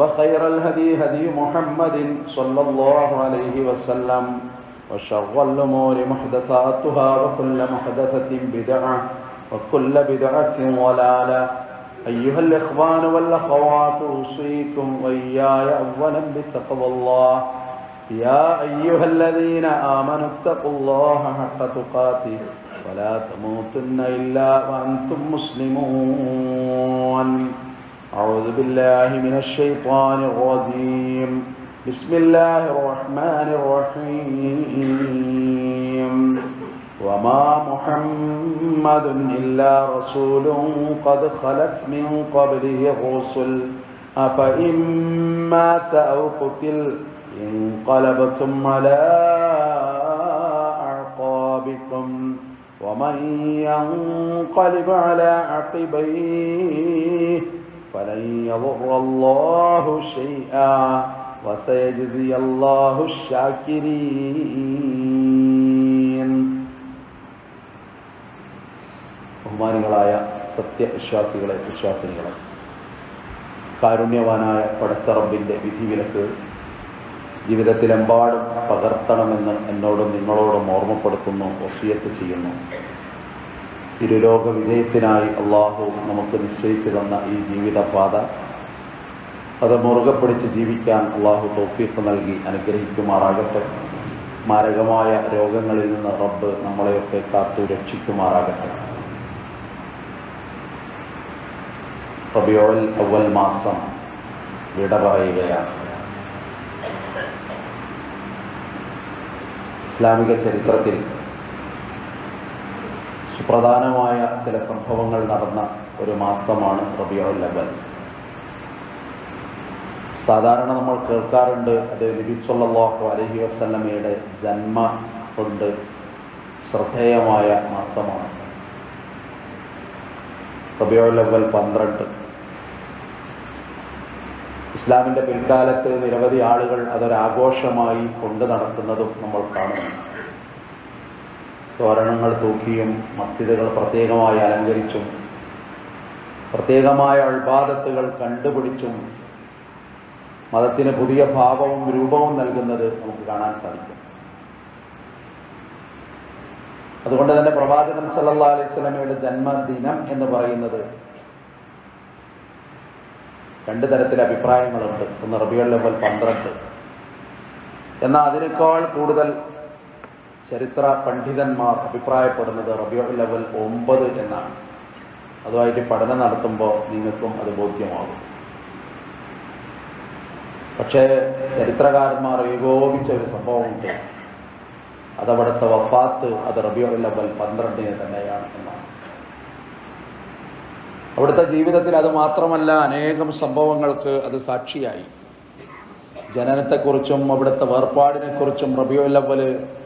وخير الهدي هدي محمد صلى الله عليه وسلم وشر الأمور محدثاتها وكل محدثة بدعة وكل بدعة ضلالة. أيها الإخوان والأخوات أوصيكم وإياي أولا بتقوى الله. يا أيها الذين آمنوا اتقوا الله حق تقاته ولا تموتن إلا وأنتم مسلمون. أعوذ بالله من الشيطان الرجيم. بسم الله الرحمن الرحيم. وما محمد إلا رسول قد خلت من قبله الرسل. أفإن مات أو قتل انقلبتم على أعقابكم. ومن ينقلب على عقبيه فلن يضر الله شيئا وسيجزي الله الشاكرين ബഹുമാനികളായ സത്യവിശ്വാസികളെ വിശ്വാസിനികളെ കാരുണ്യവാനായ പടച്ചറമ്പിൻ്റെ വിധിവിലക്ക് ജീവിതത്തിലെമ്പാടും പകർത്തണമെന്ന് എന്നോടും നിങ്ങളോടും ഓർമ്മപ്പെടുത്തുന്നു വസിയത്ത് ചെയ്യുന്നു ഇരുലോക വിജയത്തിനായി അള്ളാഹു നമുക്ക് നിശ്ചയിച്ചു തന്ന ഈ ജീവിതപാത. അത് മുറുകെ പിടിച്ച് ജീവിക്കാൻ അള്ളാഹു തോഫീഫ് നൽകി അനുഗ്രഹിക്കുമാറാകട്ടെ. മാരകമായ രോഗങ്ങളിൽ നിന്ന് റബ്ബ് നമ്മളെയൊക്കെ കാത്തു രക്ഷിക്കുമാറാകട്ടെ. റബിയോൽ അവൽ മാസം വിട പറയുകയാണ്. ഇസ്ലാമിക ചരിത്രത്തിൽ സുപ്രധാനമായ ചില സംഭവങ്ങൾ നടന്ന ഒരു മാസമാണ് റബിയോൽ അവൽ സാധാരണ നമ്മൾ കേൾക്കാറുണ്ട് അത് നബി സല്ലാഹു അലഹി വസല്ലമയുടെ ജന്മ കൊണ്ട് ശ്രദ്ധേയമായ മാസമാണ്. റബിയോൽ ലബൽ പന്ത്രണ്ട്. ഇസ്ലാമിന്റെ പിൽക്കാലത്ത് നിരവധി ആളുകൾ അതൊരാഘോഷമായി കൊണ്ടു നടക്കുന്നതും നമ്മൾ കാണുന്നു തോരണങ്ങൾ തൂക്കിയും മസ്ജിദുകൾ പ്രത്യേകമായി അലങ്കരിച്ചും പ്രത്യേകമായ അൾബാദത്തുകൾ കണ്ടുപിടിച്ചും മതത്തിന് പുതിയ ഭാവവും രൂപവും നൽകുന്നത് നമുക്ക് കാണാൻ സാധിക്കും. അതുകൊണ്ട് തന്നെ പ്രവാചകൻ സല്ലാ അലൈഹി സ്വലമയുടെ ജന്മദിനം എന്ന് പറയുന്നത് രണ്ട് തരത്തിൽ അഭിപ്രായങ്ങളുണ്ട്. ഒന്ന് റബിയുടെ ലെവൽ പന്ത്രണ്ട്. എന്നാൽ അതിനേക്കാൾ കൂടുതൽ ചരിത്ര പണ്ഡിതന്മാർ അഭിപ്രായപ്പെടുന്നത് റബിയോ ലെവൽ ഒമ്പത് എന്നാണ്. അതുമായിട്ട് പഠനം നടത്തുമ്പോൾ നിങ്ങൾക്കും അത് ബോധ്യമാകും. പക്ഷേ ചരിത്രകാരന്മാർ ഏകോപിച്ച ഒരു സംഭവമുണ്ട്. അതവിടുത്തെ വഫാത്ത് അത് റബിയോ ലെവൽ പന്ത്രണ്ടിന് തന്നെയാണ് എന്നാണ്. അവിടുത്തെ ജീവിതത്തിൽ അത് മാത്രമല്ല അനേകം സംഭവങ്ങൾക്ക് അത് സാക്ഷിയായി. ജനനത്തെക്കുറിച്ചും അവിടുത്തെ വേർപാടിനെക്കുറിച്ചും റബിയോ അവൽ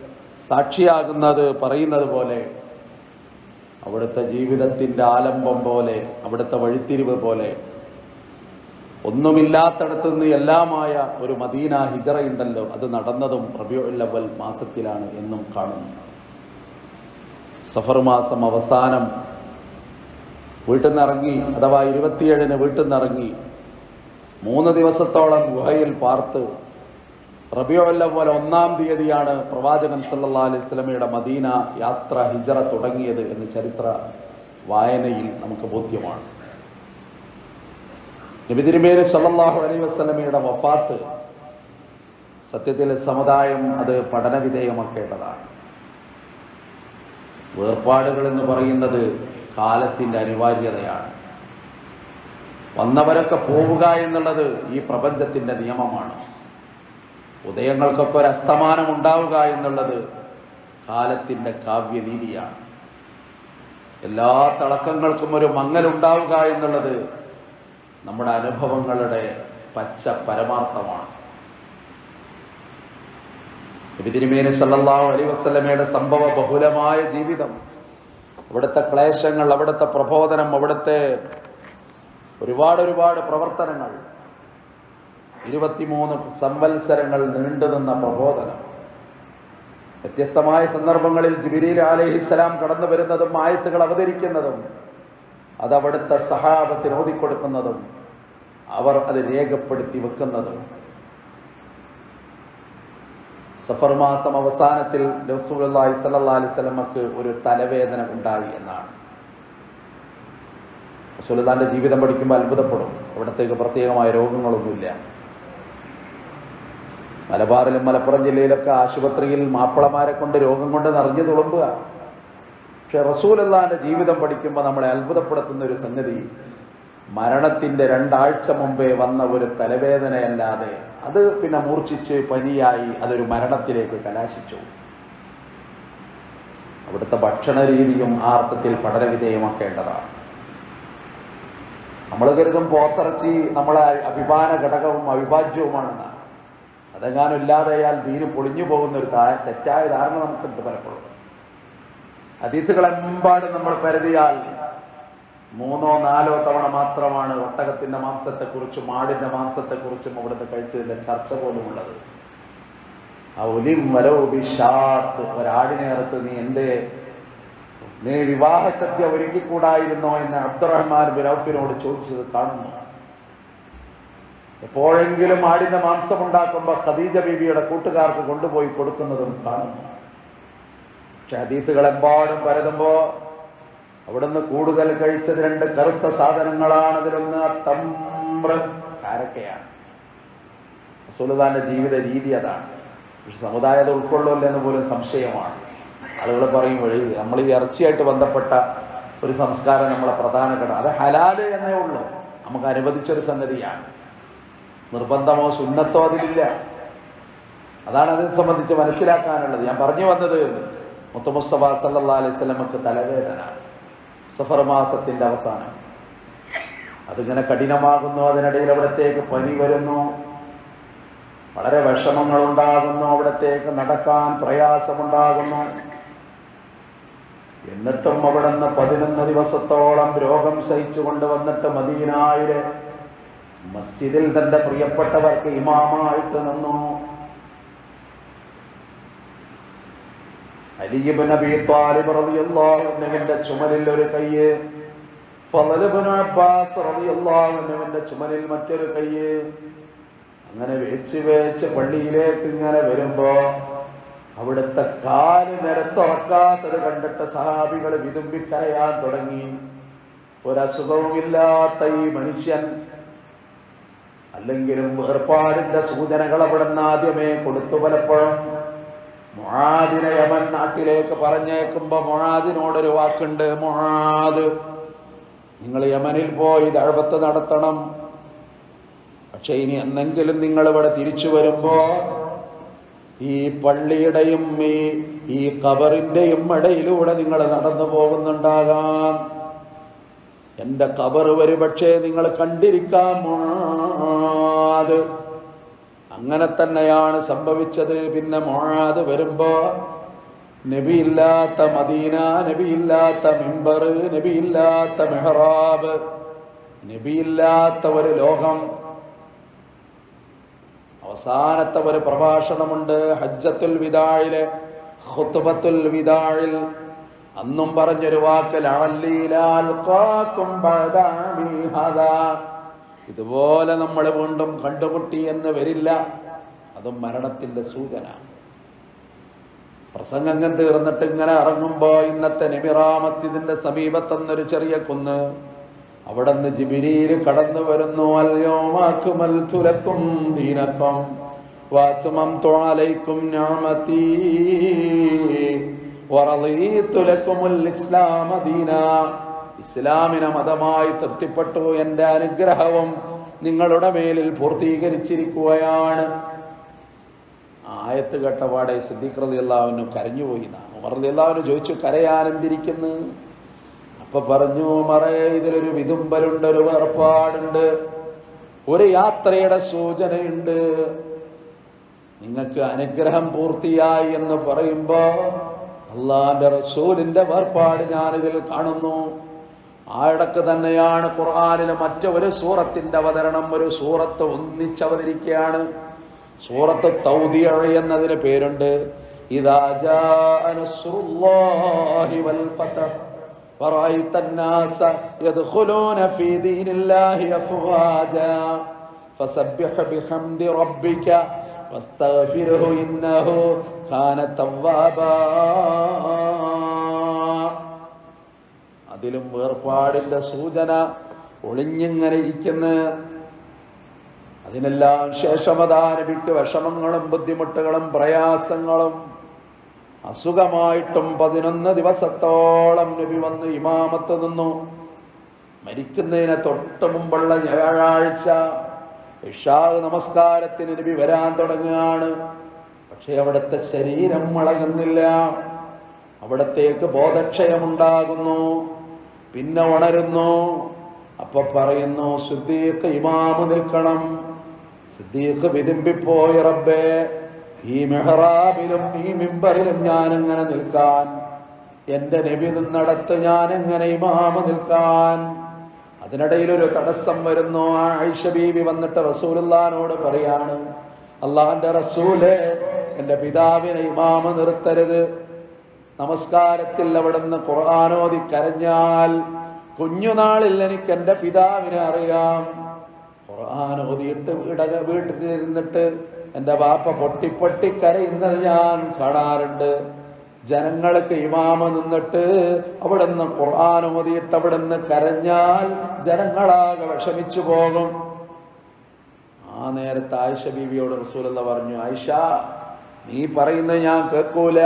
സാക്ഷിയാകുന്നത് പറയുന്നത് പോലെ അവിടുത്തെ ജീവിതത്തിന്റെ ആലംബം പോലെ അവിടുത്തെ വഴിത്തിരിവ് പോലെ ഒന്നുമില്ലാത്തടത്തു നിന്ന് എല്ലാമായ ഒരു മദീന ഹിജറയുണ്ടല്ലോ അത് നടന്നതും റബിയുല്ലവൽ മാസത്തിലാണ് എന്നും കാണുന്നു. സഫർ മാസം അവസാനം വീട്ടിൽ നിന്നിറങ്ങി അഥവാ ഇരുപത്തിയേഴിന് വീട്ടിൽ നിന്നിറങ്ങി മൂന്ന് ദിവസത്തോളം ഗുഹയിൽ പാർത്ത് റബിയുൽ പോലെ ഒന്നാം തീയതിയാണ് പ്രവാചകൻ സല്ലാ അലൈഹി സ്വലമയുടെ മദീന യാത്ര ഹിജറ തുടങ്ങിയത് എന്ന് ചരിത്ര വായനയിൽ നമുക്ക് ബോധ്യമാണ്. നബി സല്ലാഹു അലൈഹി വസല്ലമയുടെ വഫാത്ത് സത്യത്തിൽ സമുദായം അത് പഠനവിധേയമാക്കേണ്ടതാണ് വേർപാടുകൾ എന്ന് പറയുന്നത് കാലത്തിന്റെ അനിവാര്യതയാണ്. വന്നവരൊക്കെ പോവുക എന്നുള്ളത് ഈ പ്രപഞ്ചത്തിന്റെ നിയമമാണ്. ഉദയങ്ങൾക്കൊക്കെ ഒരു അസ്തമാനം ഉണ്ടാവുക എന്നുള്ളത് കാലത്തിന്റെ കാവ്യനീതിയാണ്. എല്ലാ തിളക്കങ്ങൾക്കും ഒരു മങ്ങലുണ്ടാവുക എന്നുള്ളത് നമ്മുടെ അനുഭവങ്ങളുടെ പച്ച പരമാർത്ഥമാണ്. തിരുമേനി സല്ലല്ലാഹു അലൈഹി വസല്ലമയുടെ സംഭവ ബഹുലമായ ജീവിതം അവിടുത്തെ ക്ലേശങ്ങൾ അവിടുത്തെ പ്രബോധനം അവിടുത്തെ ഒരുപാട് ഒരുപാട് പ്രവർത്തനങ്ങൾ ഇരുപത്തിമൂന്ന് സംവത്സരങ്ങൾ നീണ്ടുനിന്ന പ്രബോധനം. വ്യത്യസ്തമായ സന്ദർഭങ്ങളിൽ ജിബിരിൽ അലഹിസ്സലാം കടന്നു വരുന്നതും ആയത്തുകൾ അവതരിക്കുന്നതും അത് അവിടുത്തെ സഹാബത്തിന് ഓതിക്കൊടുക്കുന്നതും അവർ അത് രേഖപ്പെടുത്തി വെക്കുന്നതും. സഫർ മാസം അവസാനത്തിൽ അലൈഹി വസല്ലമക്ക് ഒരു തലവേദന ഉണ്ടായി എന്നാണ്. റസൂലിന്റെ ജീവിതം പഠിക്കുമ്പോൾ അത്ഭുതപ്പെടും. അവിടത്തേക്ക് പ്രത്യേകമായ രോഗങ്ങളൊന്നുമില്ല. മലബാറിലും മലപ്പുറം ജില്ലയിലൊക്കെ ആശുപത്രിയിൽ മാപ്പിളമാരെ കൊണ്ട് രോഗം കൊണ്ട് നിറഞ്ഞു തുളുമ്പുക. പക്ഷെ റസൂലുള്ളാന്റെ ജീവിതം പഠിക്കുമ്പോൾ നമ്മളെ അത്ഭുതപ്പെടുത്തുന്ന ഒരു സംഗതി മരണത്തിന്റെ രണ്ടാഴ്ച മുമ്പേ വന്ന ഒരു തലവേദനയല്ലാതെ അത് പിന്നെ മൂർച്ഛിച്ച് പനിയായി അതൊരു മരണത്തിലേക്ക് കലാശിച്ചു. അവിടുത്തെ ഭക്ഷണ രീതിയും ആ അർത്ഥത്തിൽ പഠനവിധേയമാക്കേണ്ടതാണ് നമ്മൾ കരുതും പോത്തിറച്ചി നമ്മളെ അഭിമാന ഘടകവും അവിഭാജ്യവുമാണെന്നാണ്. അതെങ്ങാനും ഇല്ലാതെയാൽ ദീന് പൊളിഞ്ഞു പോകുന്ന ഒരു തെറ്റായ ധാരണ നമുക്കുണ്ട് പലപ്പോഴും. അതീസുകളെമ്പാടും നമ്മൾ പരതിയാൽ മൂന്നോ നാലോ തവണ മാത്രമാണ് ഒട്ടകത്തിന്റെ മാംസത്തെക്കുറിച്ചും ആടിന്റെ മാംസത്തെക്കുറിച്ചും അവിടുത്തെ കഴിച്ചതിന്റെ ചർച്ച പോലും ഉള്ളത് ആ ഒലിം വലോ ബിഷാത്ത് ഒരാടിനെ അറുത്ത് നീ എന്തേ? നീ വിവാഹ സദ്യ ഒരുക്കിക്കൂടായിരുന്നോ എന്ന് അബ്ദുറഹ്മാൻ ബിറൌഫിനോട് ചോദിച്ചത് കാണുന്നു. എപ്പോഴെങ്കിലും ആടിന്റെ മാംസം ഉണ്ടാക്കുമ്പോൾ ഖദീജ ബീബിയുടെ കൂട്ടുകാർക്ക് കൊണ്ടുപോയി കൊടുക്കുന്നതും കാണുന്നു പക്ഷെ ഹദീസുകളെമ്പാടും പരതുമ്പോ അവിടുന്ന് കൂടുതൽ കഴിച്ചത് രണ്ട് കറുത്ത സാധനങ്ങളാണ്. അതിലൊന്ന് തമ്ര കാരക്കയാണ്. സുലതാന്റെ ജീവിത രീതി അതാണ്. പക്ഷെ സമുദായം അത് പോലും സംശയമാണ്. ആളുകൾ പറയും വഴി നമ്മൾ ഈ ഇറച്ചിയായിട്ട് ബന്ധപ്പെട്ട ഒരു സംസ്കാരം നമ്മളെ പ്രധാന ഘടകം അത് ഹലാൽ എന്നേ ഉള്ളൂ. നമുക്ക് അനുവദിച്ചൊരു സംഗതിയാണ്. നിർബന്ധമോ സുന്നത്തോ അതിലില്ല. അതാണ് അതിനെ സംബന്ധിച്ച് മനസ്സിലാക്കാനുള്ളത്. ഞാൻ പറഞ്ഞു വന്നത് മുത്തമുസ്തഫ സല്ലാ അലൈഹി സ്വലമക്ക് തലവേദന. സഫർ മാസത്തിന്റെ അവസാനം. അതിങ്ങനെ കഠിനമാകുന്നു അതിനിടയിൽ അവിടത്തേക്ക് പനി വരുന്നു. വളരെ വിഷമങ്ങൾ ഉണ്ടാകുന്നു അവിടത്തേക്ക് നടക്കാൻ പ്രയാസമുണ്ടാകുന്നു. എന്നിട്ടും അവിടുന്ന് പതിനൊന്ന് ദിവസത്തോളം രോഗം സഹിച്ചുകൊണ്ട് വന്നിട്ട് മദീനായിലെ മസ്ജിദിൽ തന്റെ പ്രിയപ്പെട്ടവർക്ക് ഇമാമായിട്ട് നിന്നു. അലിബ് താലിബ് ചുമലിൽ ഒരു കയ്യ് അബ്ബാസ് ചുമലിൽ മറ്റൊരു കയ്യ്. അങ്ങനെ വേച്ച് വേച്ച് പള്ളിയിലേക്ക് ഇങ്ങനെ വരുമ്പോ അവിടുത്തെ കാൽ നിരത്തുറക്കാത്തത് കണ്ടിട്ട് സഹാബികൾ വിതുമ്പിക്കരയാൻ തുടങ്ങി. ഒരസുഖവുമില്ലാത്ത ഈ മനുഷ്യൻ അല്ലെങ്കിലും വേർപാടിന്റെ സൂചനകൾ അവിടുന്ന് ആദ്യമേ കൊടുത്തു പലപ്പോഴും. മൊഹാദിനെ യമൻ നാട്ടിലേക്ക് പറഞ്ഞേക്കുമ്പോ മൊഹാദിനോടൊരു വാക്കുണ്ട് മൊഹാദ് നിങ്ങൾ യമനിൽ പോയി ദഴവത്ത് നടത്തണം. പക്ഷെ ഇനി എന്തെങ്കിലും നിങ്ങൾ ഇവിടെ തിരിച്ചു വരുമ്പോ ഈ പള്ളിയുടെയും ഈ ഈ കബറിന്റെയും ഇടയിലൂടെ നിങ്ങൾ നടന്നു പോകുന്നുണ്ടാകാം. എന്റെ കബർ പക്ഷേ നിങ്ങൾ കണ്ടിരിക്കാം മൊഹാദ് അങ്ങനെ തന്നെയാണ് സംഭവിച്ചത്. പിന്നെ മോഴാത് വരുമ്പോ നബിയില്ലാത്ത മദീന നബിയില്ലാത്ത മിമ്പർ നബിയില്ലാത്ത മെഹ്റാബ് നബിയില്ലാത്ത ഒരു ലോകം. അവസാനത്തെ ഒരു പ്രഭാഷണമുണ്ട് ഹജ്ജത്തുൽ വിദാഴിലെ ഹുത്തുബത്തുൽ വിദാഴിൽ അന്നും പറഞ്ഞൊരു വാക്ക് ലഅല്ലീലാൽഖാക്കും ബഅദാമി ഹദാ. ഇതുപോലെ നമ്മൾ വീണ്ടും കണ്ടുമുട്ടി എന്ന് വരില്ല. അതും മരണത്തിന്റെ സൂചന. പ്രസംഗം തീർന്നിട്ട് ഇങ്ങനെ ഇറങ്ങുമ്പോ ഇന്നത്തെ നബിറാ മസ്ജിദിന്റെ സമീപത്തെന്നൊരു ചെറിയ കുന്ന്. അവിടെ നിന്ന് ജിബിരിയിൽ കടന്നു വരുന്നു അല്യോമാക്കുമൽ തുലക്കും ദീനക്കും വാച്ചമം അലൈക്കും ഞാമത്തീ. ഇസ്ലാമിനെ മതമായി തൃപ്തിപ്പെട്ടു എന്റെ അനുഗ്രഹവും നിങ്ങളുടെ മേലിൽ പൂർത്തീകരിച്ചിരിക്കുകയാണ്. ആയത്ത് കേട്ടപാടെ സിദ്ദീഖ് റളിയല്ലാഹുവിന് കരഞ്ഞുപോയി. ഉമർ റളിയല്ലാഹുവിന് ചോദിച്ചു കരയാനെന്തിരിക്കുന്നു? അപ്പൊ പറഞ്ഞു മറേ ഇതിലൊരു വിതുമ്പലുണ്ട് ഒരു വേർപ്പാടുണ്ട് ഒരു യാത്രയുടെ സൂചനയുണ്ട്. നിങ്ങൾക്ക് അനുഗ്രഹം പൂർത്തിയായി എന്ന് പറയുമ്പോ അള്ളാന്റെ റസൂലിന്റെ വേർപാട് ഞാനിതിൽ കാണുന്നു ആയിടക്ക് തന്നെയാണ് ഖുർആാനിലെ മറ്റൊരു സൂറത്തിന്റെ അവതരണം ഒരു സൂറത്ത് ഒന്നിച്ചവതരിക്കുകയാണ് സൂറത്ത് തൗദിയ എന്നതിന് പേരുണ്ട് ഇതാ ജാഅ നസ്റുല്ലാഹി വൽ ഫതഹ് ورأيت الناس يدخلون في دين الله أفواجا فسبح بحمد ربك അതിലും വേർപാടിന്റെ സൂചന ഒളിഞ്ഞിങ്ങനെ ഇരിക്കുന്നു. അതിനെല്ലാം ശേഷമതാരഭിക്ക് വിഷമങ്ങളും ബുദ്ധിമുട്ടുകളും പ്രയാസങ്ങളും അസുഖമായിട്ടും പതിനൊന്ന് ദിവസത്തോളം നബി വന്ന് ഇമാമത്ത് നിന്നു. മരിക്കുന്നതിന് തൊട്ട് മുമ്പുള്ള വ്യാഴാഴ്ച ഇഷാ നമസ്കാരത്തിന് നബി വരാൻ തുടങ്ങുകയാണ്. പക്ഷേ അവിടുത്തെ ശരീരം മുളകുന്നില്ല. അവിടത്തേക്ക് ബോധക്ഷയമുണ്ടാകുന്നു. പിന്നെ ഉണരുന്നു. അപ്പൊ പറയുന്നു സിദ്ദീഖ് ഇമാമ് നിൽക്കണം. സിദ്ദീഖ് വിതുമ്പിപ്പോയി റബ്ബേ. ഈ മെഹറാബിലും ഈ മിമ്പറിലും ഞാൻ എങ്ങനെ നിൽക്കാൻ. എന്റെ നബി നിന്നടത്ത് ഞാൻ എങ്ങനെ ഇമാമ നിൽക്കാൻ. അതിനിടയിൽ ഒരു തടസ്സം വരുന്നു. ആ ആയിഷ ബീവി വന്നിട്ട് റസൂലുള്ളാനോട് പറയാണ് അള്ളാഹന്റെ റസൂലെ എന്റെ പിതാവിനെ ഇമാമ നിർത്തരുത്. നമസ്കാരത്തിൽ അവിടുന്ന് ഖുർആാനോദി കരഞ്ഞാൽ കുഞ്ഞുനാളിൽ എനിക്ക് എന്റെ പിതാവിനെ അറിയാം. ഖുർആൻ വീടക വീട്ടിലിരുന്നിട്ട് എന്റെ വാപ്പ പൊട്ടി പൊട്ടി കരയുന്നത് ഞാൻ കാണാറുണ്ട്. ജനങ്ങൾക്ക് ഇമാമ നിന്നിട്ട് അവിടെ നിന്ന് ഖുർആൻ ഓതിയിട്ട് നിന്ന് കരഞ്ഞാൽ ജനങ്ങളാകെ വിഷമിച്ചു പോകും. ആ നേരത്തെ ആയിഷ ബീവിയോട് റസൂലുള്ള പറഞ്ഞു ആയിഷ നീ പറയുന്നത് ഞാൻ കേൾക്കൂല.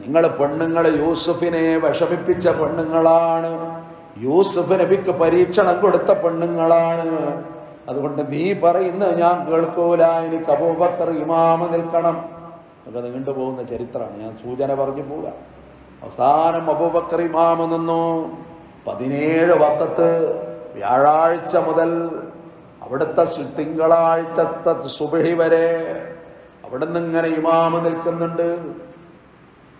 നിങ്ങൾ പെണ്ണുങ്ങൾ യൂസുഫിനെ വിഷമിപ്പിച്ച പെണ്ണുങ്ങളാണ്. യൂസുഫ് നബിക്ക് പരീക്ഷണം കൊടുത്ത പെണ്ണുങ്ങളാണ്. അതുകൊണ്ട് നീ പറയുന്നത് ഞാൻ കേൾക്കൂല. എനിക്ക് അബൂബക്കർ ഇമാമ നിൽക്കണം. ഒക്കെ നീണ്ടുപോകുന്ന ചരിത്രമാണ്. ഞാൻ സൂചന പറഞ്ഞു പോവുക. അവസാനം അബൂബക്കർ ഇമാമ നിന്നു. പതിനേഴ് വക്കത്ത് വ്യാഴാഴ്ച മുതൽ അവിടുത്തെ തിങ്കളാഴ്ചത്തെ സുബഹി വരെ അവിടുന്ന് ഇങ്ങനെ ഇമാമ നിൽക്കുന്നുണ്ട്.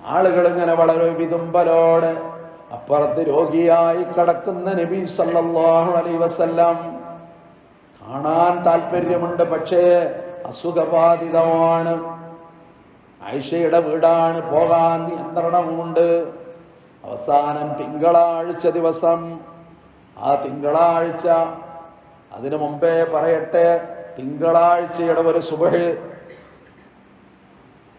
ആളുകൾ ഇങ്ങനെ വളരെ വിതുമ്പലോടെ അപ്പുറത്ത് രോഗിയായി കിടക്കുന്ന നബി സല്ലാഹു അലൈ വസ്ല്ലാം. കാണാൻ താല്പര്യമുണ്ട് പക്ഷേ അസുഖബാധിതമാണ്. ആയിഷയുടെ വീടാണ് പോകാൻ നിയന്ത്രണമുണ്ട്. അവസാനം തിങ്കളാഴ്ച ദിവസം. ആ തിങ്കളാഴ്ച അതിനു മുമ്പേ പറയട്ടെ തിങ്കളാഴ്ചയുടെ ഒരു സുബഹ്.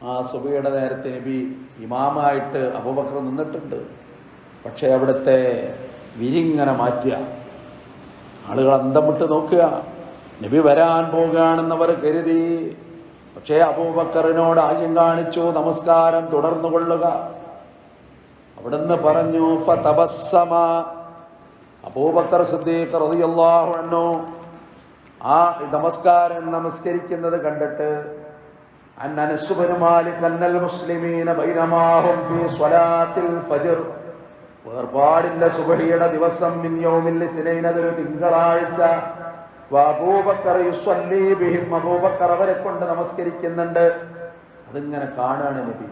ആ സുബയുടെ നേരത്തെ നബി ഇമാമായിട്ട് അബൂബക്കർ നിന്നിട്ടുണ്ട്. പക്ഷെ അവിടുത്തെ വിരിങ്ങനെ മാറ്റുക. ആളുകൾ അന്തം വിട്ട് നോക്കുക. നബി വരാൻ പോകുകയാണെന്നവർ കരുതി. പക്ഷേ അബൂബക്കറിനോട് ആദ്യം കാണിച്ചു നമസ്കാരം തുടർന്നു കൊള്ളുക. അവിടുന്ന് പറഞ്ഞു ഫതബസ്സമ. അബൂബക്കർ സിദ്ദീഖ് ആ നമസ്കാരം നമസ്കരിക്കുന്നത് കണ്ടിട്ട് ദിവസം തിങ്കളാഴ്ച. അവരെ കൊണ്ട് നമസ്കരിക്കുന്നുണ്ട്. അതിങ്ങനെ കാണാണ് നബി.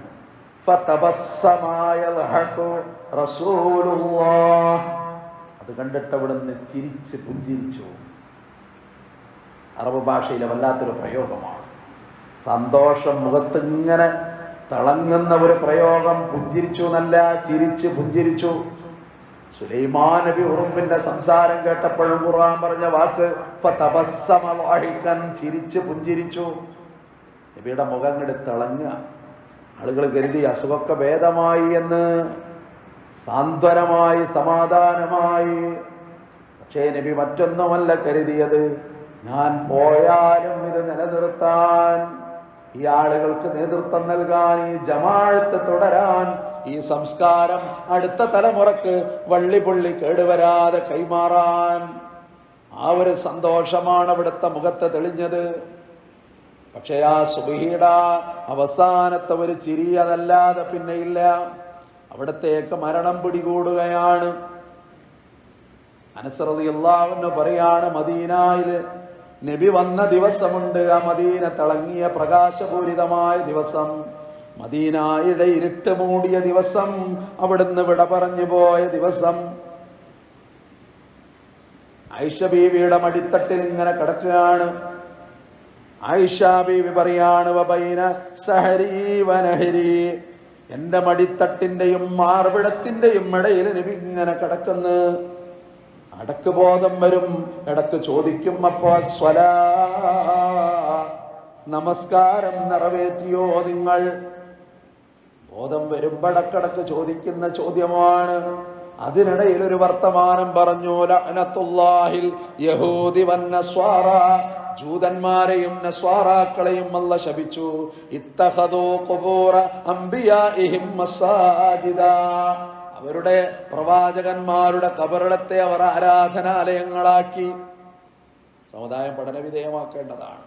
അത് കണ്ടിട്ട് അവിടുന്ന് ചിരിച്ച് പുഞ്ചിരിച്ചു. അറബ് ഭാഷയിലെ വല്ലാത്തൊരു പ്രയോഗമാണ്. സന്തോഷം മുഖത്ത് ഇങ്ങനെ തിളങ്ങുന്ന ഒരു പ്രയോഗം. പുഞ്ചിരിച്ചു എന്നല്ല ചിരിച്ച് പുഞ്ചിരിച്ചു. സുലൈമാൻ നബി ഉറുമ്പിന്റെ സംസാരം കേട്ടപ്പോഴും ഖുർആൻ പറഞ്ഞ വാക്ക് ചിരിച്ച് പുഞ്ചിരിച്ചു. നബിയുടെ മുഖം ഇങ്ങോട്ട് തിളങ്ങുക. ആളുകൾ കരുതി അസുഖമൊക്കെ ഭേദമായി എന്ന് സാന്ത്വനമായി സമാധാനമായി. പക്ഷേ നബി മറ്റൊന്നുമല്ല കരുതിയത് ഞാൻ പോയാലും ഇത് നിലനിർത്താൻ ഈ ആളുകൾക്ക് നേതൃത്വം നൽകാൻ ഈ ജമാഴത്ത് തുടരാൻ ഈ സംസ്കാരം അടുത്ത തലമുറയ്ക്ക് വള്ളിപുള്ളി കേടുവരാതെ കൈമാറാൻ ആ ഒരു സന്തോഷമാണ് അവിടുത്തെ മുഖത്ത് തെളിഞ്ഞത്. പക്ഷേ ആ സുബിഹിട അവസാനത്തെ ഒരു ചിരി അതല്ലാതെ പിന്നെ ഇല്ല. അവിടത്തേക്ക് മരണം പിടികൂടുകയാണ്. അനസറതി എല്ലാവരും പറയാണ് മദീനായിൽ നബി വന്ന ദിവസമുണ്ട് ആ മദീന തിളങ്ങിയ പ്രകാശപൂരിതമായ ദിവസം. മദീനായുടെ ഇരുട്ട് മൂടിയ ദിവസം അവിടുന്ന് വിട പറഞ്ഞു പോയ ദിവസം. ആയിഷ മടിത്തട്ടിൽ ഇങ്ങനെ കിടക്കുകയാണ്. ആയിഷ ബീവി പറയാണ് എന്റെ മടിത്തട്ടിന്റെയും മാർവിടത്തിന്റെയും ഇടയിൽ നബി ഇങ്ങനെ കിടക്കുന്നു. അടക്ക് ബോധം വരും. ഇടയ്ക്ക് ചോദിക്കും അപ്പോ സ്വലാ. നമസ്കാരം നിറവേറ്റിയോ നിങ്ങൾ? ബോധം വരുമ്പടക്കടക്ക് ചോദിക്കുന്ന ചോദ്യമാണ്. അതിനിടയിൽ ഒരു വർത്തമാനം പറഞ്ഞു ലഅനത്തുല്ലാഹിൽ യഹൂദി വന്നസ്വാറ ജൂതന്മാരെയും നസ്വാറാക്കളെയും അല്ല ശപിച്ചു. ഇത്തഖദൂ ഖുബൂറ അംബിയാഇഹിം മസാജിദ. അവരുടെ പ്രവാചകന്മാരുടെ കബറിടത്തെ അവർ ആരാധനാലയങ്ങളാക്കി. സമുദായം പഠനവിധേയമാക്കേണ്ടതാണ്.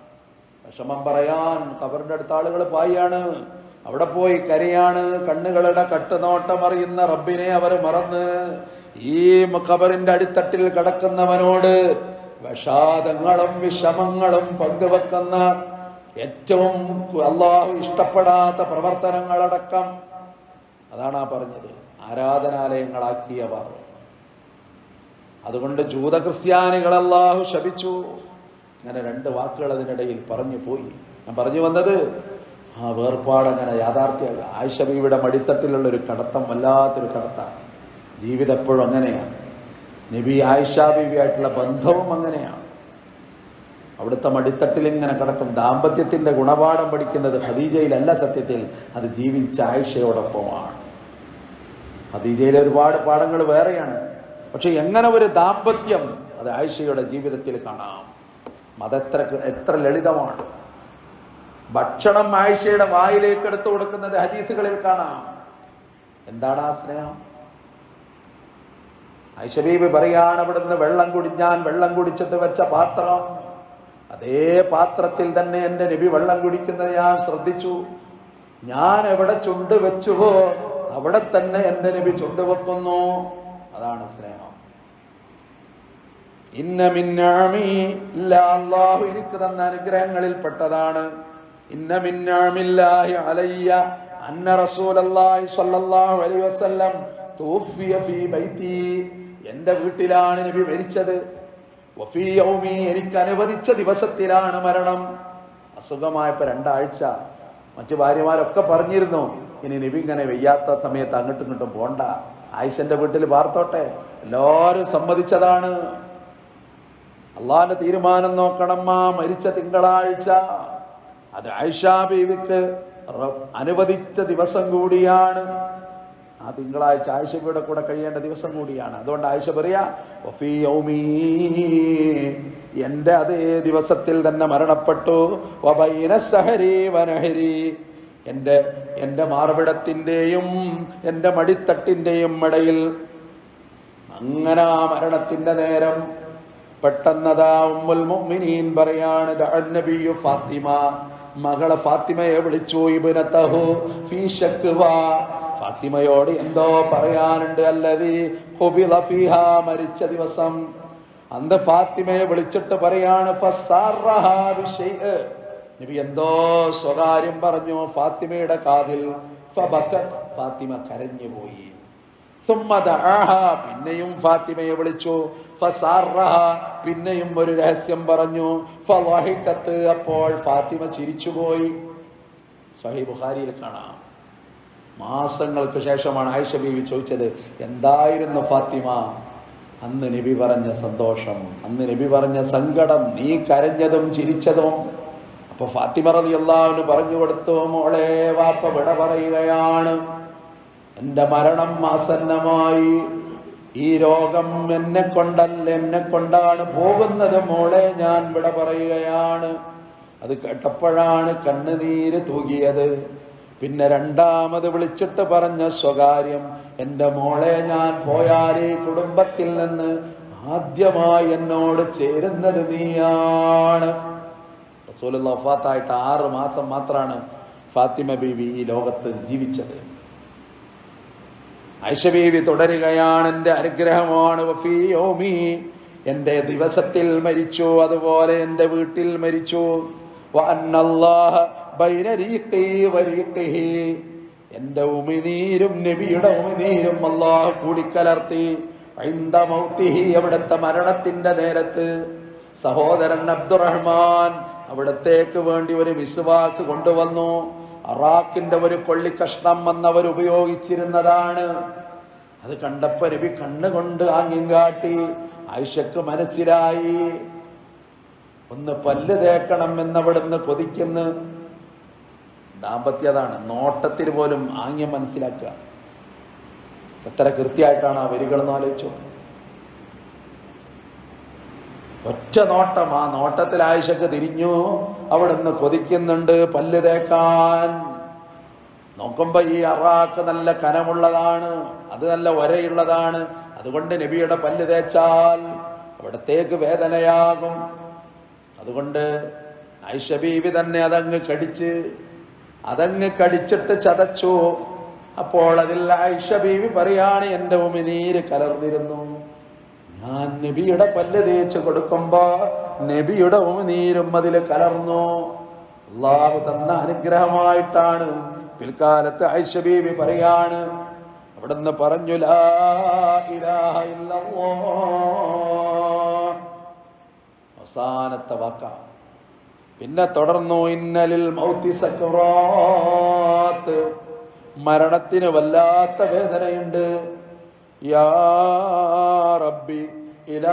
വിഷമം പറയാൻ കബറിന്റെ അടുത്ത ആളുകൾ പായാണ്. അവിടെ പോയി കരയാണ്. കണ്ണുകളുടെ കട്ടുനോട്ടം അറിയുന്ന റബ്ബിനെ അവർ മറന്ന് ഈ ഖബറിന്റെ അടിത്തട്ടിൽ കടക്കുന്നവനോട് വിഷാദങ്ങളും വിഷമങ്ങളും പങ്കുവെക്കുന്ന ഏറ്റവും അള്ളാഹു ഇഷ്ടപ്പെടാത്ത പ്രവർത്തനങ്ങളടക്കം അതാണ് ആ പറഞ്ഞത്. ആരാധനാലയങ്ങളാക്കിയവർ. അതുകൊണ്ട് ജൂത ക്രിസ്ത്യാനികൾ അള്ളാഹു ശപിച്ചു. അങ്ങനെ രണ്ട് വാക്കുകൾ അതിനിടയിൽ പറഞ്ഞു പോയി. ഞാൻ പറഞ്ഞു വന്നത് ആ വേർപാട് അങ്ങനെ യാഥാർത്ഥ്യ ആയിഷബിയുടെ മടിത്തട്ടിലുള്ള ഒരു കടത്തം വല്ലാത്തൊരു കടത്താണ് ജീവിതം എപ്പോഴും അങ്ങനെയാണ്. നബി ആയിഷ ബീവിയായിട്ടുള്ള ബന്ധവും അങ്ങനെയാണ്. അവിടുത്തെ മടിത്തട്ടിൽ ഇങ്ങനെ കടക്കും. ദാമ്പത്യത്തിന്റെ ഗുണപാഠം പഠിക്കുന്നത് ഖദീജയിലല്ല സത്യത്തിൽ. അത് ജീവിച്ച ആയിഷയോടൊപ്പമാണ്. ഖദീജയിലെ ഒരുപാട് പാഠങ്ങൾ വേറെയാണ്. പക്ഷെ എങ്ങനെ ഒരു ദാമ്പത്യം അത് ആയിഷയുടെ ജീവിതത്തിൽ കാണാം? മതെത്ര എത്ര ലളിതമാണ്. ഭക്ഷണം ആയിഷയുടെ വായിലേക്ക് എടുത്തു കൊടുക്കുന്നത് ഹദീസുകളിൽ കാണാം. എന്താണ് ആ സ്നേഹം? ഐഷബീബി പറയാണ് അവിടുന്ന് വെള്ളം കുടിഞ്ഞാൻ ഞാൻ വെള്ളം കുടിച്ചിട്ട് വെച്ച പാത്രം. അതേ പാത്രത്തിൽ തന്നെ എന്റെ നബി വെള്ളം കുടിക്കുന്നത് ഞാൻ ശ്രദ്ധിച്ചു. ഞാൻ എവിടെ ചുണ്ട് വെച്ചുവോ അവിടെ തന്നെ എന്റെ നബി ചുണ്ടുവെക്കുന്നു. അതാണ് സ്നേഹം. ഇന്ന മിന്നാമി ഇല്ല അള്ളാഹു എനിക്ക് തന്ന അനുഗ്രഹങ്ങളിൽ പെട്ടതാണ്. ഇന്ന മിന്നാമില്ലാഹി അലയ്യ അന്ന റസൂലല്ലാഹി സ്വല്ലല്ലാഹു അലൈഹി വസല്ലം തൂഫിയ ഫീ ബൈത്തി എന്റെ വീട്ടിലാണ് നബി മരിച്ചത്. വഫീ യൗമി എനിക്ക് അനുവദിച്ച ദിവസത്തിലാണ് മരണം. അസുഖമായപ്പോ രണ്ടാഴ്ച. മറ്റു ഭാര്യമാരൊക്കെ പറഞ്ഞിരുന്നു ഇനി നിവിങ്ങനെ വെയ്യാത്ത സമയത്ത് അങ്ങോട്ടും ഇങ്ങോട്ടും പോണ്ട. ആയിഷന്റെ വീട്ടിൽ പാർത്തോട്ടെ എല്ലാവരും സമ്മതിച്ചതാണ്. അള്ളാന്റെ തീരുമാനം നോക്കണം മരിച്ച തിങ്കളാഴ്ച. അത് ആയിഷാ ബീവിക്ക് അനുവദിച്ച ദിവസം കൂടിയാണ്. ആ തിങ്കളാഴ്ച ആയിഷയുടെ കൂടെ കഴിയേണ്ട ദിവസം കൂടിയാണ്. അതുകൊണ്ട് ആയിഷ പറയാ എന്റെ അതേ ദിവസത്തിൽ തന്നെ മരണപ്പെട്ടു. എന്റെ എന്റെ മാർവിടത്തിന്റെയും എന്റെ മടിത്തട്ടിന്റെയും ഇടയിൽ അങ്ങനെ ആ മരണത്തിന്റെ നേരം പെട്ടെന്നതാ ഉമ്മുൽ മുഅ്മിനീൻ പറയാണ് നബിയു ഫാത്തിമ മകളെ ഫാത്തിമയെ വിളിച്ചു ഇബ്നതഹു ഫീ ശക്വ. ഫാത്തിമയോട് എന്തോ പറയാനുണ്ട് അല്ലതി ഖുബില ഫീഹാ മരിച്ച ദിവസം. അന്ന് ഫാത്തിമയെ വിളിച്ചിട്ട് പറയാണ് ഫസാറഹാ ബിശൈഅ നബി എന്തോ സ്വകാര്യം പറഞ്ഞു ഫാത്തിമയുടെ കാതിൽ ഫാത്തിമ കരഞ്ഞുപോയി പിന്നെയും ഫാത്തിമയെ വിളിച്ചു. പിന്നെയും ഒരു രഹസ്യം പറഞ്ഞു. അപ്പോൾ ഫാത്തിമ ചിരിച്ചുപോയി. സഹി കാണാം. മാസങ്ങൾക്ക് ശേഷമാണ് ആയിഷ ബീവി ചോദിച്ചത് എന്തായിരുന്നു ഫാത്തിമ? അന്ന് നബി പറഞ്ഞ സന്തോഷം അന്ന് നബി പറഞ്ഞ സങ്കടം നീ കരഞ്ഞതും ചിരിച്ചതും. അപ്പൊ ഫാത്തിമ റതി അള്ളാഹുവിന് പറഞ്ഞു കൊടുത്തു മോളെ വാപ്പ വിട പറയുകയാണ്. എന്റെ മരണം ആസന്നമായി. ഈ രോഗം എന്നെ കൊണ്ടല്ല എന്നെ കൊണ്ടാണ് പോകുന്നത് മോളെ ഞാൻ വിട പറയുകയാണ്. അത് കേട്ടപ്പോഴാണ് കണ്ണുനീര് തൂകിയത്. പിന്നെ രണ്ടാമത് വിളിച്ചിട്ട് പറഞ്ഞ സ്വകാര്യം എന്റെ മോളെ ഞാൻ പോയാൽ ഈ കുടുംബത്തിൽ നിന്ന് ആദ്യമായി എന്നോട് ചേരുന്നത് നീയാണ്. റസൂലുള്ള വഫാത്തായിട്ട് ആറ് മാസം മാത്രമാണ് ഫാത്തിമ ബീവി ഈ ലോകത്ത് ജീവിച്ചത്. ഐഷ ബീവി തുടരുകയാണ് എന്റെ അനുഗ്രഹമാണ്. വഫീ യൗമി എന്റെ ദിവസത്തിൽ മരിച്ചു അതുപോലെ എന്റെ വീട്ടിൽ മരിച്ചു. എന്റെ ഉമിനീരും നബിയുടെ ഉമിനീരും അള്ളാഹു കൂടിക്കലർത്തി അവിടുത്തെ മരണത്തിന്റെ നേരത്ത് സഹോദരൻ അബ്ദുറഹ്മാൻ അവിടത്തേക്ക് വേണ്ടി ഒരു മിസ്വാക്ക് കൊണ്ടുവന്നു. അറാഖിന്റെ ഒരു കൊള്ളി കഷ്ണം വന്നവർ ഉപയോഗിച്ചിരുന്നതാണ്. അത് കണ്ടപ്പോ രവി കണ്ണുകൊണ്ട് ആംഗ്യം കാട്ടി. ആയിഷക്ക് മനസ്സിലായി. ഒന്ന് പല്ല് തേക്കണം എന്നവിടുന്ന് കൊതിക്കുന്നു. ദാമ്പത്യതാണ്. നോട്ടത്തിൽ പോലും ആംഗ്യം മനസ്സിലാക്കുക. എത്ര കൃത്യമായിട്ടാണ് ആ വരികളെന്ന് ആലോചിച്ചു. ഒറ്റ നോട്ടം. ആ നോട്ടത്തിൽ ആയിഷക്ക് തിരിഞ്ഞു. അവിടുന്ന് കൊതിക്കുന്നുണ്ട് പല്ല് തേക്കാൻ. നോക്കുമ്പോ ഈ അറാക്ക് നല്ല കനമുള്ളതാണ്. അത് നല്ല ഒരയുള്ളതാണ്. അതുകൊണ്ട് നബിയുടെ പല്ല് തേച്ചാൽ അവിടത്തേക്ക് വേദനയാകും. അതുകൊണ്ട് ആയിഷ ബീവി തന്നെ അതങ്ങ് കടിച്ച് അതങ്ങ് കടിച്ചിട്ട് ചതച്ചു. അപ്പോൾ അതിൽ ആയിഷ ബീവി പറയാണ് എന്റെ ഉമിനീര് കലർന്നിരുന്നു. ഞാൻ നബിയുടെ പല്ല് തേച്ച് കൊടുക്കുമ്പോ നബിയുടെ ഉമനീരും അതിൽ കലർന്നു. അള്ളാഹു തന്ന അനുഗ്രഹമായിട്ടാണ് പിൽക്കാലത്ത് ബീവി പറയാണ്. അവിടുന്ന് പറഞ്ഞു അവസാനത്തെ വാക്ക. പിന്നെ തുടർന്നു ഇന്നലിൽ മൗത്തി സക്രാത്ത്. മരണത്തിന് വല്ലാത്ത വേദനയുണ്ട്. യാ റബ്ബി ഇല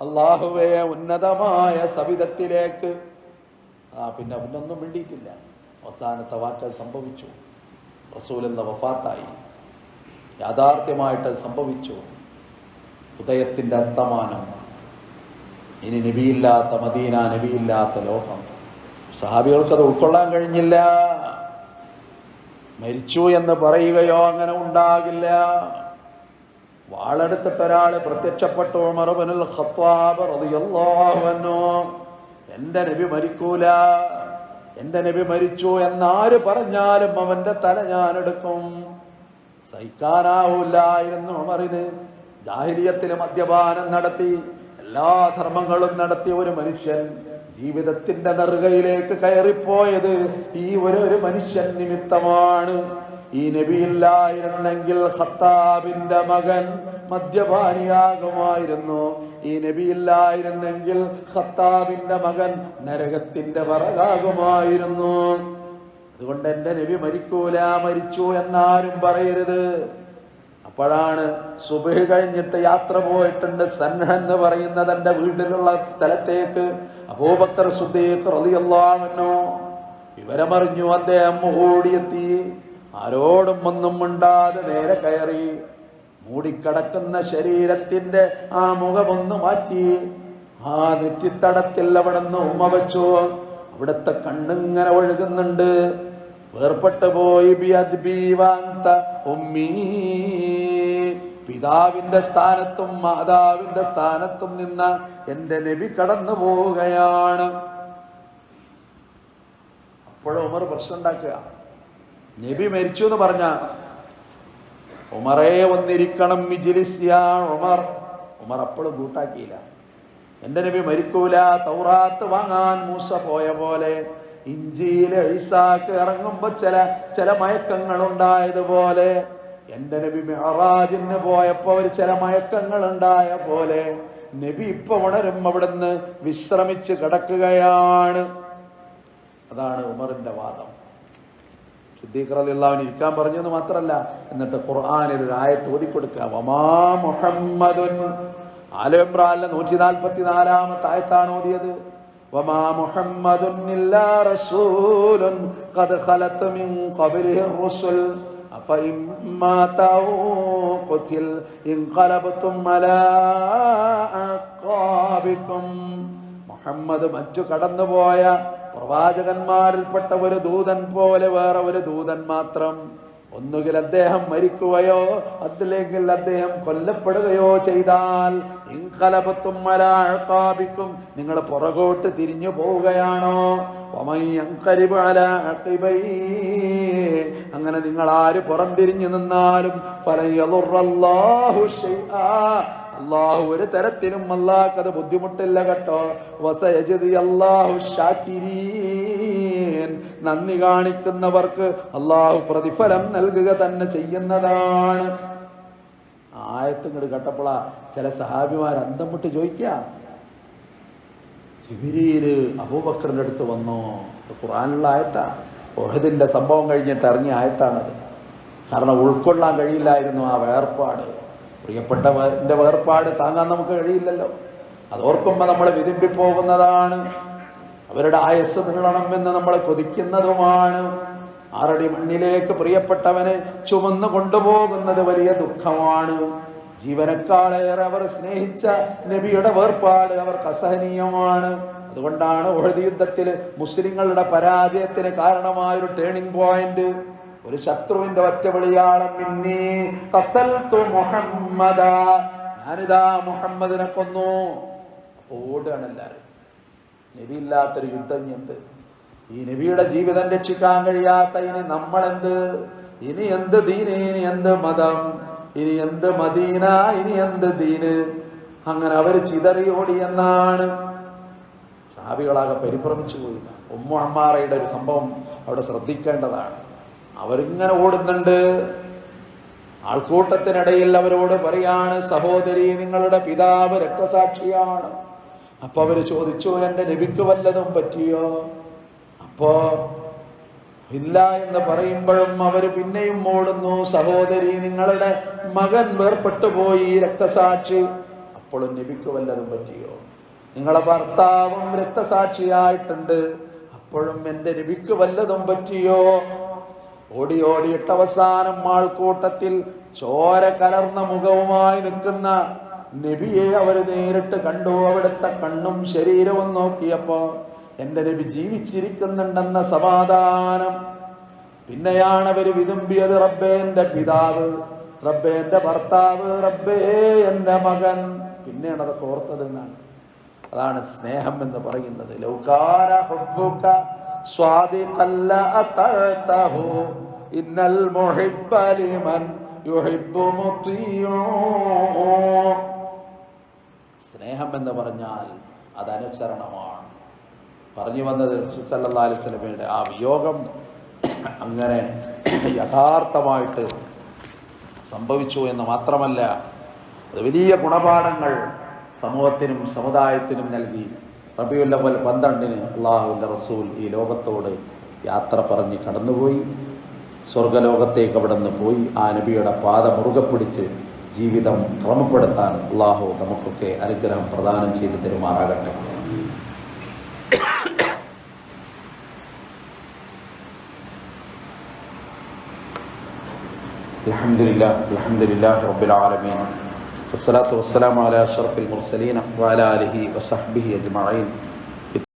അള്ളാഹുവേ ഉന്നതമായ സവിധത്തിലേക്ക്. ആ പിന്നെ അവനൊന്നും വേണ്ടിയിട്ടില്ല അവസാനത്തെ വാക്കൽ സംഭവിച്ചു. റസൂൽ എന്ന വഫാത്തായി. യാഥാർത്ഥ്യമായിട്ട് സംഭവിച്ചു. ഉദയത്തിന്റെ അസ്തമാനം. ഇനി നബിയില്ലാത്ത മദീന നബിയില്ലാത്ത ലോകം. സഹാബികൾക്ക് അത് ഉൾക്കൊള്ളാൻ കഴിഞ്ഞില്ല. മരിച്ചു എന്ന് പറയുകയോ അങ്ങനെ ഉണ്ടാകില്ല. വാളെടുത്തിട്ട് ഒരാൾ പ്രത്യക്ഷപ്പെട്ടു ഉമറുബനുൽ ഖത്വാബ് എന്റെ നബി മരിക്കൂല. എന്റെ നബി മരിച്ചു എന്നാര് പറഞ്ഞാലും അവന്റെ തല ഞാൻ എടുക്കും സഹിക്കാനാവൂലായിരുന്നു ഉമറിന് ജാഹിലിയത്തിൽ മദ്യപാനം നടത്തി എല്ലാ ധർമ്മങ്ങളും നടത്തിയ ഒരു മനുഷ്യൻ ജീവിതത്തിന്റെ നെറുകയിലേക്ക് കയറിപ്പോയത് ഈ ഒരു ഒരു മനുഷ്യൻ നിമിത്തമാണ്. ഈ നബിയില്ലായിരുന്നെങ്കിൽ ഖത്താബിന്റെ മകൻ മദ്യപാനിയാകുമായിരുന്നു. ഈ നബിയില്ലായിരുന്നെങ്കിൽ ഖത്താബിന്റെ മകൻ നരകത്തിന്റെ വറകാകുമായിരുന്നു. അതുകൊണ്ട് എന്റെ നബി മരിക്കൂല മരിച്ചു എന്നാരും പറയരുത്. അപ്പോഴാണ് സുബഹ് കഴിഞ്ഞിട്ട് യാത്ര പോയിട്ടുണ്ട് സൻഹ എന്ന് പറയുന്നത് എന്റെ വീട്ടിലുള്ള സ്ഥലത്തേക്ക്. അബൂബക്കർ സുദ്ദീഖ് റളിയല്ലാഹു വിവരമറിഞ്ഞു അദ്ദേഹം ഓടിയെത്തി. ആരോടും ഒന്നും മിണ്ടാതെ നേരെ കയറി മൂടിക്കടക്കുന്ന ശരീരത്തിന്റെ ആ മുഖമൊന്നു മാറ്റി. ആ നെറ്റിത്തടത്തിൽ അവിടെ നിന്ന് ഉമ്മ വെച്ചു. അവിടുത്തെ കണ്ണിങ്ങനെ ഒഴുകുന്നുണ്ട്. വേർപ്പെട്ടു പോയി. ഉമ്മീ. പിതാവിന്റെ സ്ഥാനത്തും മാതാവിന്റെ സ്ഥാനത്തും നിന്ന എന്റെ നബി കടന്നു പോവുകയാണ്. അപ്പോഴും ഉമർ പ്രശ്നം ഉണ്ടാക്കുക. നബി മരിച്ചു എന്ന് പറഞ്ഞ ഉമറേ വന്നിരിക്കണം ഉമർ. ഉമർ അപ്പോഴും കൂട്ടാക്കിയില്ല എന്റെ നബി മരിക്കൂല തൗറാത്ത് വാങ്ങാൻ മൂസ പോയ പോലെ ഇഞ്ചിയിലെ ഐസാക്ക് ഇറങ്ങുമ്പോ ചില ചില മയക്കങ്ങൾ ഉണ്ടായതുപോലെ എന്റെ നബി മെഹറാജിന് പോയപ്പോ ഒരു ചില മയക്കങ്ങൾ ഉണ്ടായ പോലെ നബി ഇപ്പൊ ഉണരും അവിടുന്ന് വിശ്രമിച്ച് കിടക്കുകയാണ്. അതാണ് ഉമറിന്റെ വാദം. സിദ്ദീഖ് അലി അള്ളാഹുവിൻ ഇരിക്കാൻ പറഞ്ഞു എന്ന് മാത്രമല്ല എന്നിട്ട് ഖുർആാനിൽ ഒരു ആയത്ത് ഓതിക്കൊടുക്കുക. വമാ മുഹമ്മദുൻ ആലംബ്രാലിലെ നൂറ്റി നാൽപ്പത്തി നാലാമത്തെ ആയത്താണ് ഓതിയത്. വമാ മുഹമ്മദുൻ ഇല്ലാ റസൂലുൻ ഖദ് ഖലത്ത് മിൻ ഖബ്ലിഹി റുസുൽ. അഫഇൻ മാതൗ ഖുതിൽ ഇൻഖലബ്തും അലാ അഖാബികും മുഹമ്മദ് മറ്റു കടന്നുപോയ പ്രവാചകന്മാരിൽപ്പെട്ട ഒരു ദൂതൻ പോലെ വേറെ ഒരു ദൂതൻ മാത്രം ഒന്നുകിൽ അദ്ദേഹം മരിക്കുകയോ അതില്ലെങ്കിൽ അദ്ദേഹം കൊല്ലപ്പെടുകയോ ചെയ്താൽ ഇൻകലപത്തും മലാഴ്ക്കാപിക്കും നിങ്ങൾ പുറകോട്ട് തിരിഞ്ഞു പോവുകയാണോ. അങ്ങനെ നിങ്ങൾ ആര് പുറംതിരിഞ്ഞു നിന്നാലും ഫലയലുറല്ലാഹു ശൈആ. അള്ളാഹു ഒരു തരത്തിലും അള്ളാഹ്ക്കത് ബുദ്ധിമുട്ടില്ല കേട്ടോ. അള്ളാഹു നന്ദി കാണിക്കുന്നവർക്ക് അള്ളാഹു പ്രതിഫലം നൽകുക തന്നെ ചെയ്യുന്നതാണ്. ആയത്ത് ഇങ്ങോട്ട് കേട്ടപ്പോളാ ചില സഹാബിമാർ അന്തം വിട്ട് ചോദിക്കുക ചിബിരിയിൽ അബൂബക്കറിന്റെ അടുത്ത് വന്നു? ഖുറാനുള്ള ആയത്താ. ഒഹദിന്റെ സംഭവം കഴിഞ്ഞിട്ട് ഇറങ്ങിയ ആയത്താണത്. കാരണം ഉൾക്കൊള്ളാൻ കഴിയില്ലായിരുന്നു ആ വേർപാട്. പ്രിയപ്പെട്ടവന്റെ വേർപാട് താങ്ങാൻ നമുക്ക് കഴിയില്ലല്ലോ. അതോർക്കുമ്പോൾ നമ്മൾ വിതുമ്പി പോകുന്നതാണ് അവരുടെ ആയസ് നീളണമെന്ന് നമ്മൾ കൊതിക്കുന്നതുമാണ്. ആറടി മണ്ണിലേക്ക് പ്രിയപ്പെട്ടവനെ ചുമന്നു കൊണ്ടുപോകുന്നത് വലിയ ദുഃഖമാണ്. ജീവനക്കാളേറെ അവർ സ്നേഹിച്ച നബിയുടെ വേർപാട് അവർക്ക് അസഹനീയമാണ് അതുകൊണ്ടാണ് ഉഹദ് യുദ്ധത്തിൽ മുസ്ലിങ്ങളുടെ പരാജയത്തിന് കാരണമായൊരു ടേണിംഗ് പോയിന്റ് ഒരു ശത്രുവിന്റെ ഒറ്റ വിളിയാണ് പിന്നെ ഞാനിതാ മുഹമ്മദിനെ കൊന്നു. ഓടുകയാണ് എല്ലാവരും. നബി യുദ്ധം എന്ത്? ഈ നബിയുടെ ജീവിതം രക്ഷിക്കാൻ കഴിയാത്ത ഇനി നമ്മളെന്ത്? ഇനി എന്ത് ദീന്? ഇനി എന്ത് മതം? ഇനി എന്ത് മദീന? ഇനി എന്ത് ദീന്? അങ്ങനെ അവർ ചിതറി ഓടി എന്നാണ്. ഷാബികളാകെ പരിഭ്രമിച്ചു പോയി. ഉമ്മു അമ്മാറയുടെ ഒരു സംഭവം അവിടെ ശ്രദ്ധിക്കേണ്ടതാണ്. അവരിങ്ങനെ ഓടുന്നുണ്ട്. ആൾക്കൂട്ടത്തിനിടയിൽ അവരോട് പറയാണ് സഹോദരി നിങ്ങളുടെ പിതാവ് രക്തസാക്ഷിയാണ്. അപ്പൊ അവർ ചോദിച്ചു എന്റെ നബിക്ക് വല്ലതും പറ്റിയോ? അപ്പോ ഇല്ല എന്ന് പറയുമ്പോഴും അവർ പിന്നെയും ഓടുന്നു സഹോദരി നിങ്ങളുടെ മകൻ വേർപ്പെട്ടു പോയി രക്തസാക്ഷി. അപ്പോഴും നബിക്ക് വല്ലതും പറ്റിയോ? നിങ്ങളെ ഭർത്താവും രക്തസാക്ഷിയായിട്ടുണ്ട്. അപ്പോഴും എന്റെ നബിക്ക് വല്ലതും പറ്റിയോ? ഓടി അവസാനം ആൾക്കൂട്ടത്തിൽ ചോര കലർന്ന മുഖവുമായി നിൽക്കുന്ന നബിയെ അവർ നേരിട്ട് കണ്ടു. അവിടുത്തെ കണ്ണും ശരീരവും നോക്കിയപ്പോ എന്റെ നബി ജീവിച്ചിരിക്കുന്നുണ്ടെന്ന സമാധാനം. പിന്നെയാണ് അവർ വിതുമ്പിയത് റബ്ബേ എന്റെ പിതാവ് റബ്ബേ എന്റെ ഭർത്താവ് റബ്ബേ എന്റെ മകൻ. പിന്നെയാണ് അതൊക്കെ ഓർത്തതെന്നാണ്. അതാണ് സ്നേഹം എന്ന് പറയുന്നത്. ലൗകാര ഹുബ്ബുക സ്വാദിഖൻ ലഅതഅതഹു ഇന്നൽ മുഹിബ്ബ ലിമൻ യുഹിബ്ബു മുത്തിയൂ സ്നേഹം എന്ന് പറഞ്ഞാൽ അത് അനുസരണമാണ് പറഞ്ഞു വന്നത് അലൈഹി വസല്ലമയുടെ ആ വിയോഗം അങ്ങനെ യഥാർത്ഥമായിട്ട് സംഭവിച്ചു എന്ന് മാത്രമല്ല അത് വലിയ ഗുണപാഠങ്ങൾ സമൂഹത്തിനും സമുദായത്തിനും നൽകി. റബിയുല്ലവൽ പന്ത്രണ്ടിന് അള്ളാഹുവിൻ്റെ റസൂൽ ഈ ലോകത്തോട് യാത്ര പറഞ്ഞ് കടന്നുപോയി സ്വർഗലോകത്തേക്ക് അവിടെ നിന്ന് പോയി ആ നബിയുടെ പാത മുറുകെ പിടിച്ച് ജീവിതം ക്രമപ്പെടുത്താൻ അള്ളാഹു നമുക്കൊക്കെ അനുഗ്രഹം പ്രദാനം ചെയ്തു തരുമാറാകട്ടെ الحمد لله الحمد لله رب العالمين والصلاة والسلام على أشرف المرسلين وعلى آله وصحبه أجمعين.